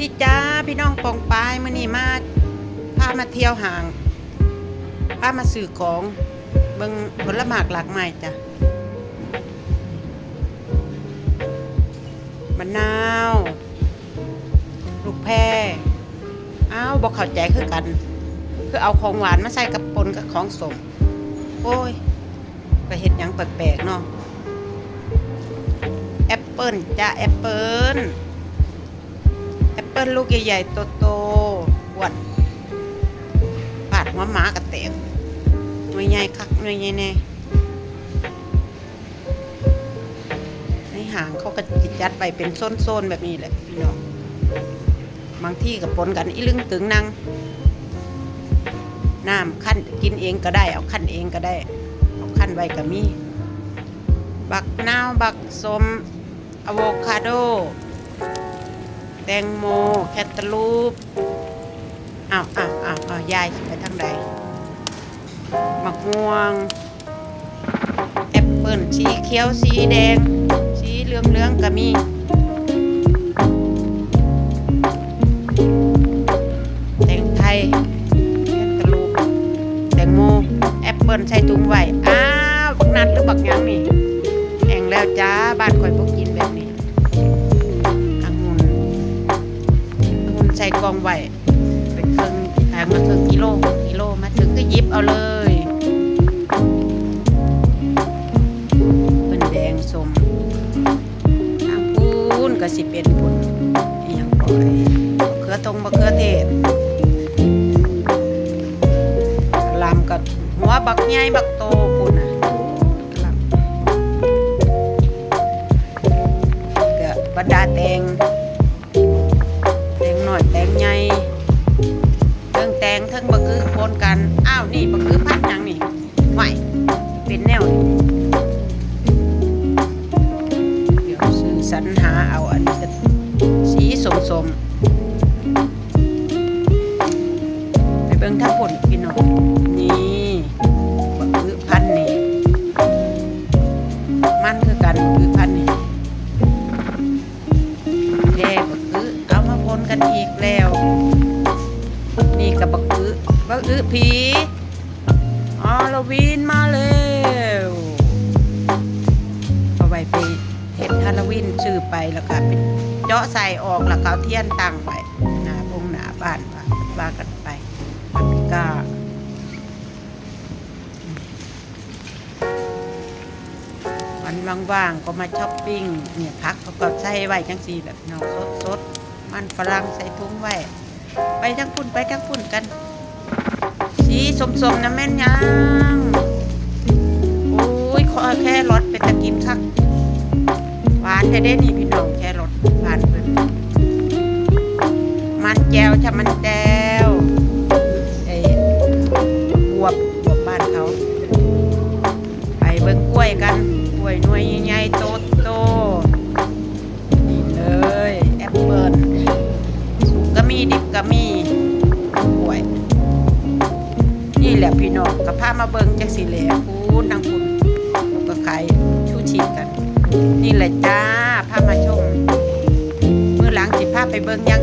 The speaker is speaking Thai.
พี่น้องปองปายมื้อนี้มาพามาเที่ยวห้างพามาซื้อของเบิ่งผลไม้หลากหลายจ้ะมะนาว ลูกแพรอ้าวบ่เข้าใจคือกัน คือเอาของหวานมาใส่กับปนกับของสมโอ้ยก็เฮ็ดยังแปลกๆเนาะแอปเปิลจ้ะแอปเปิล ปิลลูกใหญ่ๆโตๆอ้วนปาดหัวหมากระเตกหน่วยใหญ่คักหน่วยใหญ่แน่ในห่างเขาก็จิจัดไปเป็นโซนๆแบบนี้แหละพี่น้องบางที่กับปนกันอีลึงตึงนางน้ำขั้นกินเองก็ได้ เอาขั้นเองก็ได้ เอาขั้นไว้ก็มี บักนาวบักสมอะโวคาโด ตงโม แคตตาลูปอ้าวอ้าวอ้าวอ้าวยายสิไปทางใดมะม่วง แอปเปิลสีเขียวสีแดง สีเหลืองเหลืองก็มีแตงไทยแคตตาลูปแตงโม แอปเปิลใส่ถุงไว้อ้าวบักนัดหรือบักยังนี่แห้งแล้วจ้าบ้านคอยพวกกินแบบนี้ ใส่กองไว้เป็นเครึ่องแพงมาครึ่งกิโลกิโลมาถึงก็ยิบเอาเลยเป็นแดงสมทางปูนก็สิเป็นผลอหยังปล่อยมะเขือตรงมะเขือเทศลำกับหัวบักใหญ่บักโตปุ่นนะลำก็บรรดาแตง เป็นแนวนี่เดี๋ยวซื้อสรรหาเอาอันนี้สีสมสมไปเบิ่งท่าผลพี่น้องนี่บะกือพันนี่ มันคือกันพือพันนี่แย่บักอื้อเอามาปนกันอีกแล้ว นี่กับบักอื้อบักอื้อผี ฮาโลวีนมาแล้วเอาไว้ไปเห็ดฮาโลวีนชื่อไปแล้วก็เป็นเจาะใส่ออกแล้วก็เอาเทียนตั้งไว้หน้าพงหน้าบ้านว่าว่ากันไปปาปิก้าวันว่างๆก็มาช้อปปิ้งเนี่ยพักเขาก็ใส่ไว้จังสีแบบเนาสดๆมันฝรั่งใส่ถุงไว้ ไปทั้งพุ่นไปทั้งพุ่นกัน สีสมๆนะแม่นยังโอ้ยขอแค่รสเป็นตะกินคักหวานแท้เด้นี่พี่น้องแค่รสหวานเพิ่นมันแจวชะมันแจวไอ้บวบบวบบ้านเขา ไปเบิ่งกล้วยกันกล้วยหน่วยใหญ่โตโตนี่เลยแอปเปิ้ลสุกก็มีดิบก็มี แหละพี่น้องกับผ้ามาเบิงจักสิแหละพูนนางคุณก็ขายชูชีกัน นี่แหละจ้าผ้ามาชมมือหลังสิพาไปเบิงยัง